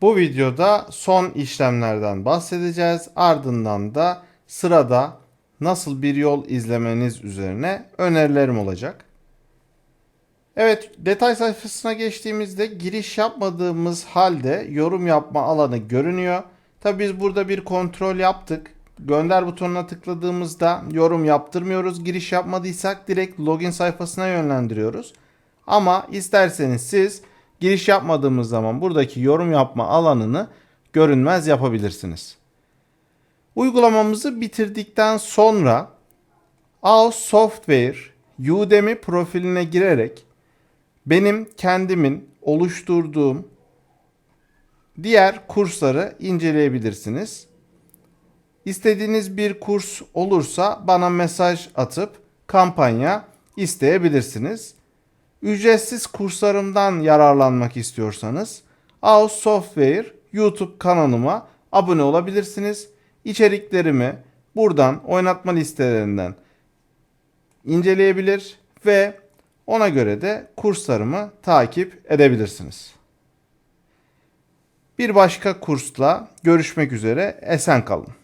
Bu videoda son işlemlerden bahsedeceğiz. Ardından da sırada nasıl bir yol izlemeniz üzerine önerilerim olacak. Evet, detay sayfasına geçtiğimizde giriş yapmadığımız halde yorum yapma alanı görünüyor. Tabi biz burada bir kontrol yaptık. Gönder butonuna tıkladığımızda yorum yaptırmıyoruz. Giriş yapmadıysak direkt login sayfasına yönlendiriyoruz. Ama isterseniz siz giriş yapmadığımız zaman buradaki yorum yapma alanını görünmez yapabilirsiniz. Uygulamamızı bitirdikten sonra AUS Software Udemy profiline girerek benim kendimin oluşturduğum diğer kursları inceleyebilirsiniz. İstediğiniz bir kurs olursa bana mesaj atıp kampanya isteyebilirsiniz. Ücretsiz kurslarımdan yararlanmak istiyorsanız AUS Software YouTube kanalıma abone olabilirsiniz. İçeriklerimi buradan oynatma listelerinden inceleyebilir ve ona göre de kurslarımı takip edebilirsiniz. Bir başka kursla görüşmek üzere. Esen kalın.